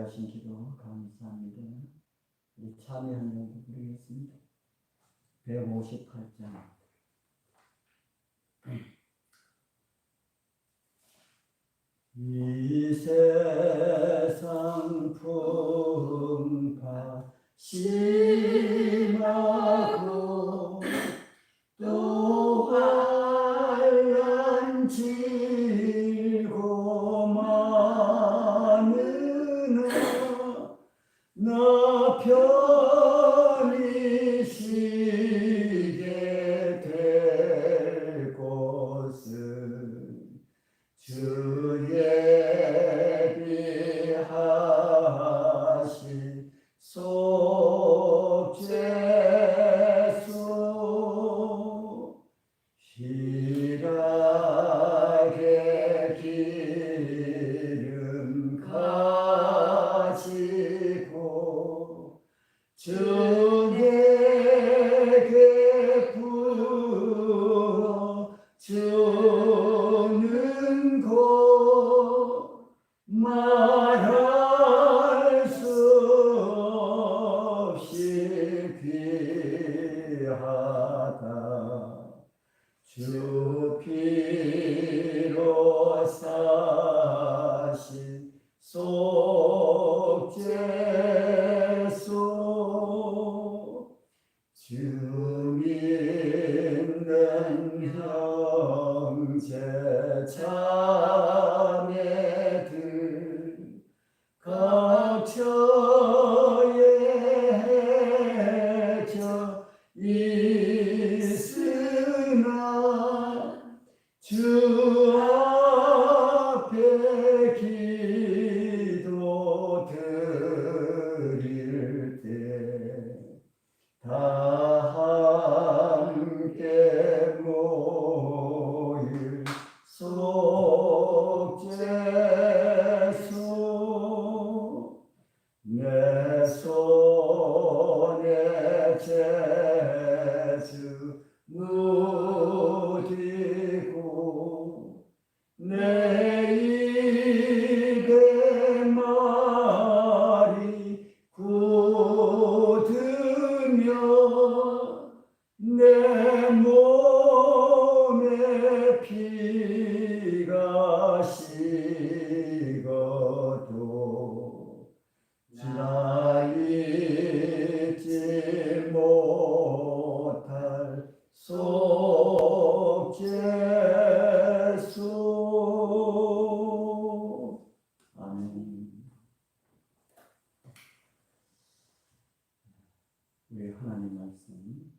위하신 기도 감사합니다. 우리 참여한 영 부르겠습니다. 158장. 이 세상 풍파 심 ছায়া 내 손에 제주 묻히고 내 입에 말이 굳으며 우리 하나님 말씀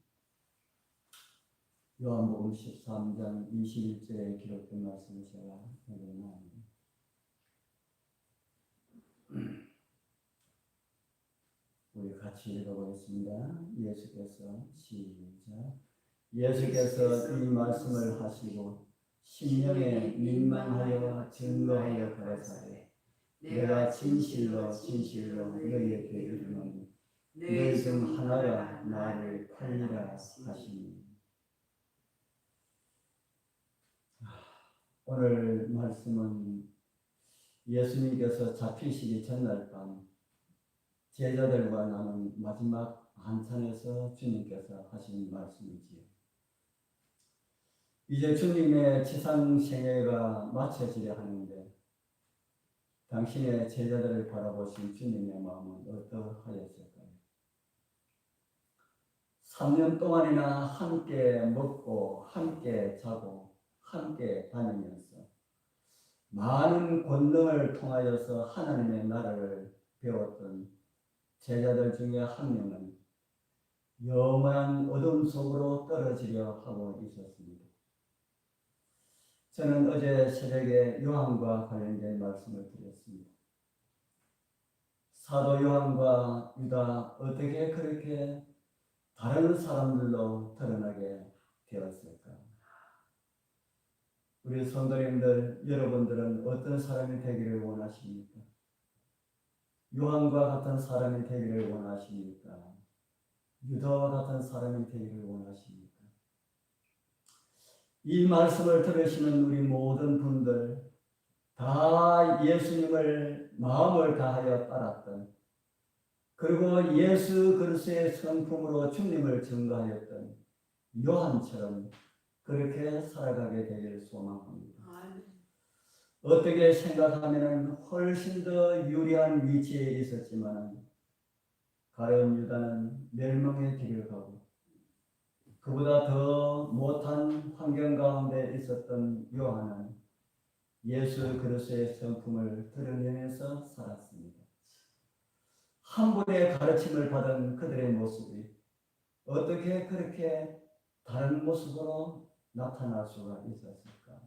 요한복음 13장 21절에 기록된 말씀을 제가 읽어나옵니다. 우리 같이 읽어보겠습니다. 예수께서 시작. 예수께서 이 말씀을 하시고 심령에 민망하여 증거하여 가라사대 내가 진실로 진실로 너희에게 이르노니 너희 중 하나가 나를 팔리라 하시니 오늘 말씀은 예수님께서 잡히시기 전날 밤 제자들과 나눈 마지막 한찬에서 주님께서 하신 말씀이지요. 이제 주님의 지상 생애가 마쳐지려 하는데 당신의 제자들을 바라보신 주님의 마음은 어떠하였을까요? 3년 동안이나 함께 먹고 함께 자고 함께 다니면서 많은 권능을 통하여서 하나님의 나라를 배웠던 제자들 중에 한 명은 영원한 어둠 속으로 떨어지려 하고 있었습니다. 저는 어제 새벽에 요한과 관련된 말씀을 드렸습니다. 사도 요한과 유다 어떻게 그렇게 다른 사람들로 드러나게 되었을까? 우리 성도님들, 여러분들은 어떤 사람이 되기를 원하십니까? 요한과 같은 사람이 되기를 원하십니까? 유다와 같은 사람이 되기를 원하십니까? 이 말씀을 들으시는 우리 모든 분들, 다 예수님을 마음을 다하여 따랐던 그리고 예수 그리스도의 성품으로 주님을 증거하였던 요한처럼 그렇게 살아가게 되길 소망합니다. 어떻게 생각하면 훨씬 더 유리한 위치에 있었지만 가룟 유다는 멸망의 길을 가고 그보다 더 못한 환경 가운데 있었던 요한은 예수 그리스도의 성품을 드러내면서 살았습니다. 한 분의 가르침을 받은 그들의 모습이 어떻게 그렇게 다른 모습으로 나타날 수가 있었을까?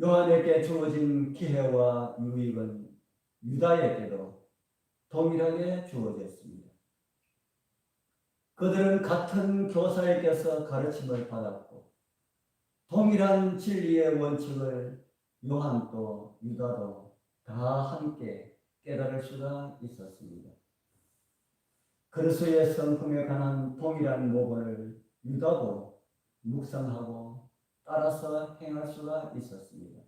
요한에게 주어진 기회와 유익은 유다에게도 동일하게 주어졌습니다. 그들은 같은 교사에게서 가르침을 받았고 동일한 진리의 원칙을 요한도 유다도 다 함께 깨달을 수가 있었습니다. 그리스도의 성품에 관한 동일한 모본을 유다도 묵상하고 따라서 행할 수가 있었습니다.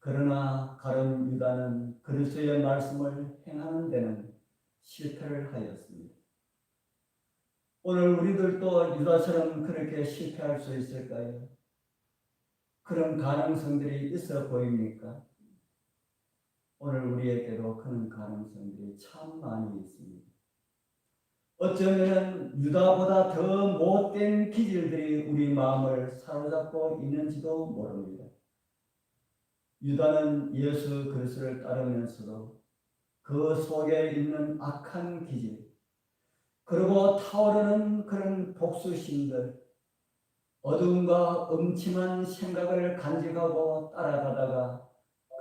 그러나 가룟 유다는 그리스도의 말씀을 행하는 데는 실패를 하였습니다. 오늘 우리들도 유다처럼 그렇게 실패할 수 있을까요? 그런 가능성들이 있어 보입니까? 오늘 우리에게도 그런 가능성들이 참 많이 있습니다. 어쩌면 유다보다 더 못된 기질들이 우리 마음을 사로잡고 있는지도 모릅니다. 유다는 예수 그리스도를 따르면서도 그 속에 있는 악한 기질, 그리고 타오르는 그런 복수심들, 어두움과 음침한 생각을 간직하고 따라가다가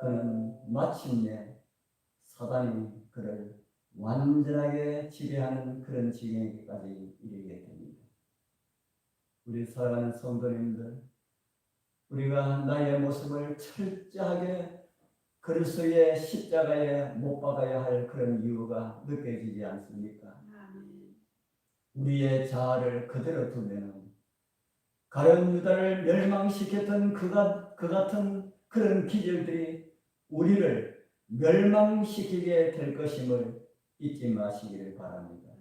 그는 마침내 사단이 그를 완전하게 지배하는 그런 지경에까지 이르게 됩니다. 우리 사랑하는 성도님들, 우리가 나의 모습을 철저하게 그리스도의 십자가에 못 박아야 할 그런 이유가 느껴지지 않습니까? 아멘. 우리의 자아를 그대로 두면 가련 유다를 멸망시켰던 그가, 그 같은 그런 기질들이 우리를 멸망시키게 될 것임을 잊지 마시기를 바랍니다.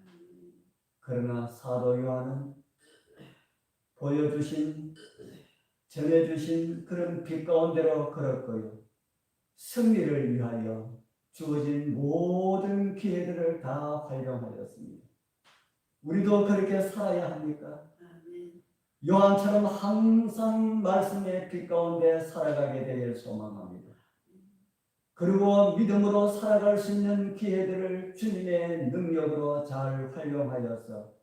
그러나 사도 요한은 보여주신 전해주신 그런 빛 가운데로 걸었고요. 승리를 위하여 주어진 모든 기회들을 다 활용하였습니다. 우리도 그렇게 살아야 합니까? 요한처럼 항상 말씀의 빛 가운데 살아가게 되길 소망합니다. 그리고 믿음으로 살아갈 수 있는 기회들을 주님의 능력으로 잘 활용하여서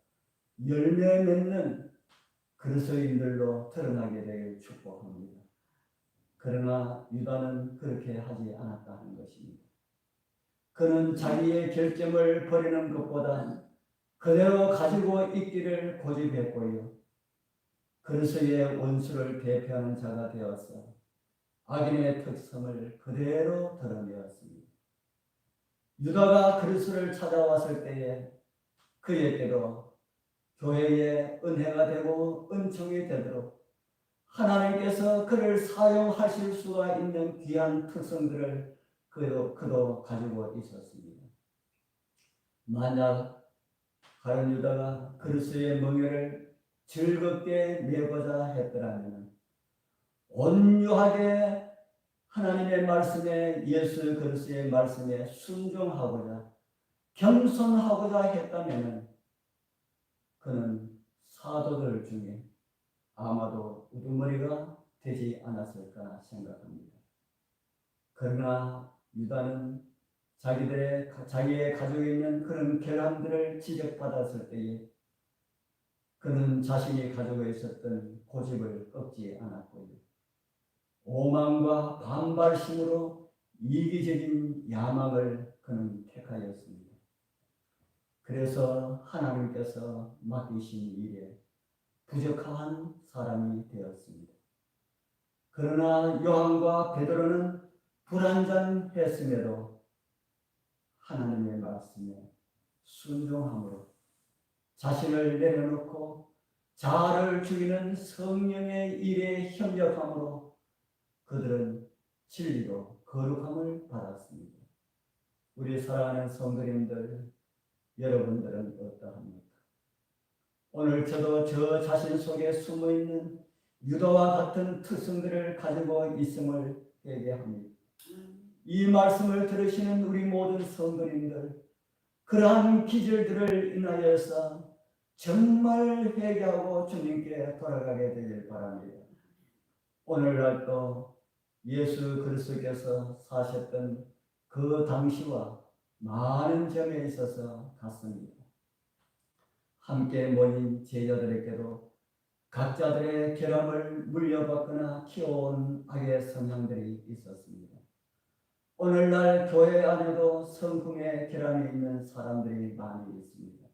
열매 맺는 그리스도인들로 드러나게 되길 축복합니다. 그러나 유다는 그렇게 하지 않았다 하는 것입니다. 그는 자기의 결점을 버리는 것보다 그대로 가지고 있기를 고집했고요. 그리스도의 원수를 대표하는 자가 되어서 악인의 특성을 그대로 드러내었습니다. 유다가 그리스도를 찾아왔을 때에 그에게도 교회의 은혜가 되고 은총이 되도록 하나님께서 그를 사용하실 수가 있는 귀한 특성들을 그도, 그도 가지고 있었습니다. 만약 가룟 유다가 그리스도의 멍에를 즐겁게 메고자 했더라면 온유하게 하나님의 말씀에 예수 그리스도의 말씀에 순종하고자 겸손하고자 했다면 그는 사도들 중에 아마도 우두머리가 되지 않았을까 생각합니다. 그러나 유다는 자기들의 자기의 가족에 있는 그런 결함들을 지적받았을 때에 그는 자신이 가지고 있었던 고집을 꺾지 않았고요. 오만과 반발심으로 이기적인 야망을 그는 택하였습니다. 그래서 하나님께서 맡기신 일에 부족한 사람이 되었습니다. 그러나 요한과 베드로는 불완전했음에도 하나님의 말씀에 순종함으로 자신을 내려놓고 자아를 죽이는 성령의 일에 협력함으로 그들은 진리로 거룩함을 받았습니다. 우리 사랑하는 성도님들, 여러분들은 어떠합니까? 오늘 저도 저 자신 속에 숨어 있는 유다와 같은 특성들을 가지고 있음을 회개합니다. 이 말씀을 들으시는 우리 모든 성도님들, 그러한 기질들을 인하여서 정말 회개하고 주님께 돌아가게 되길 바랍니다. 오늘날도 예수 그리스도께서 사셨던 그 당시와 많은 점에 있어서 같습니다. 함께 모인 제자들에게도 각자들의 결함을 물려받거나 키워온 악의 성향들이 있었습니다. 오늘날 교회 안에도 성품의 결함이 있는 사람들이 많이 있습니다.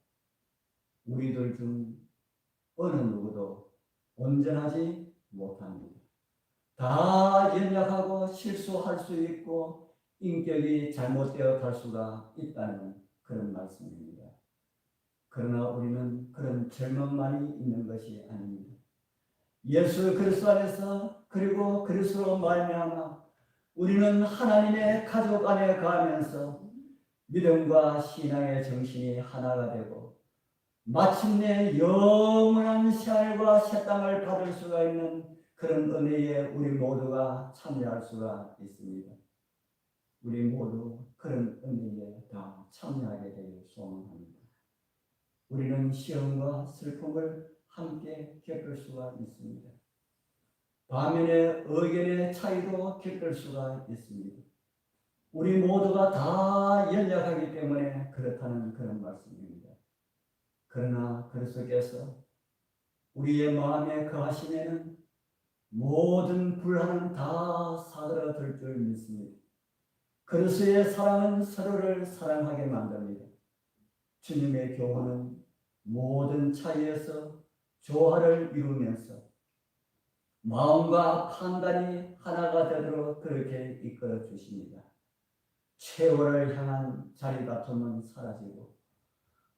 우리들 중 어느 누구도 온전하지 못합니다. 다 연약하고 실수할 수 있고 인격이 잘못되어 갈 수가 있다는 그런 말씀입니다. 그러나 우리는 그런 절망만이 있는 것이 아닙니다. 예수 그리스도 안에서 그리고 그리스도로 말미암아 우리는 하나님의 가족 안에 가면서 믿음과 신앙의 정신이 하나가 되고 마침내 영원한 생활과 새 땅을 받을 수가 있는 그런 은혜에 우리 모두가 참여할 수가 있습니다. 우리 모두 그런 은혜에 다 참여하게 되길 소망합니다. 우리는 시험과 슬픔을 함께 겪을 수가 있습니다. 반면에 의견의 차이도 겪을 수가 있습니다. 우리 모두가 다 연약하기 때문에 그렇다는 그런 말씀입니다. 그러나 그리스도께서 우리의 마음에 거하시면은 모든 불안은 다 사그라들 줄 믿습니다. 그리스도의 사랑은 서로를 사랑하게 만듭니다. 주님의 교훈은 모든 차이에서 조화를 이루면서 마음과 판단이 하나가 되도록 그렇게 이끌어 주십니다. 최후를 향한 자리 다툼은 사라지고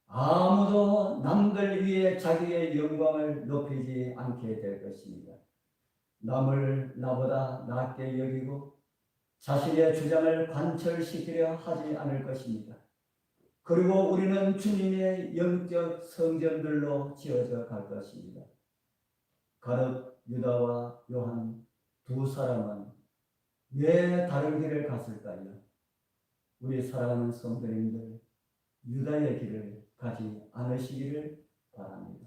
아무도 남들 위해 자기의 영광을 높이지 않게 될 것입니다. 남을 나보다 낮게 여기고 자신의 주장을 관철시키려 하지 않을 것입니다. 그리고 우리는 주님의 영적 성전들로 지어져 갈 것입니다. 가롯 유다와 요한 두 사람은 왜 다른 길을 갔을까요? 우리 사랑하는 성도님들 유다의 길을 가지 않으시기를 바랍니다.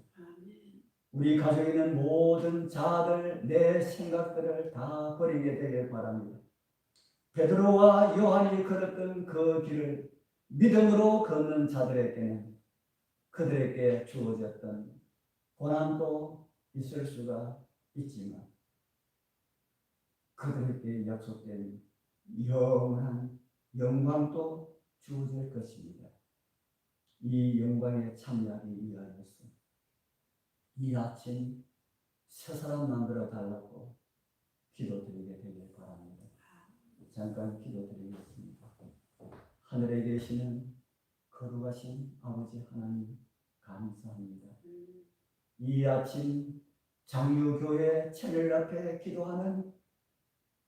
우리 가족에 있는 모든 자들, 내 생각들을 다 버리게 되길 바랍니다. 베드로와 요한이 걸었던 그 길을 믿음으로 걷는 자들에게는 그들에게 주어졌던 고난도 있을 수가 있지만 그들에게 약속된 영원한 영광도 주어질 것입니다. 이 영광에 참여하기 위하여서 이 아침 새 사람 만들어 달라고 기도드리게 되길 바랍니다. 잠깐 기도드리겠습니다. 하늘에 계시는 거룩하신 아버지 하나님 감사합니다. 이 아침 장유교회 채널 앞에 기도하는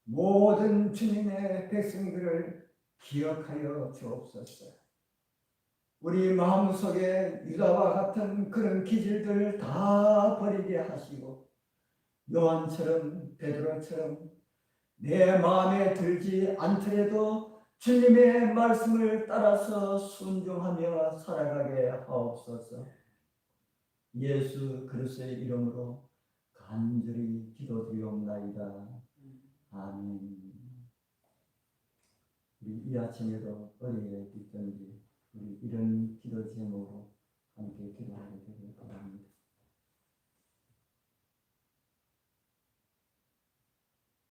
모든 주님의 백성들을 기억하여 주옵소서. 우리 마음속에 유다와 같은 그런 기질들 다 버리게 하시고 요한처럼 베드로처럼 내 마음에 들지 않더라도 주님의 말씀을 따라서 순종하며 살아가게 하옵소서. 예수 그리스도의 이름으로 간절히 기도드리옵나이다. 아멘. 우리 이 아침에도 어디에 있든지 우리 이런 기도 제목으로 함께 기도하게 되겠습니다.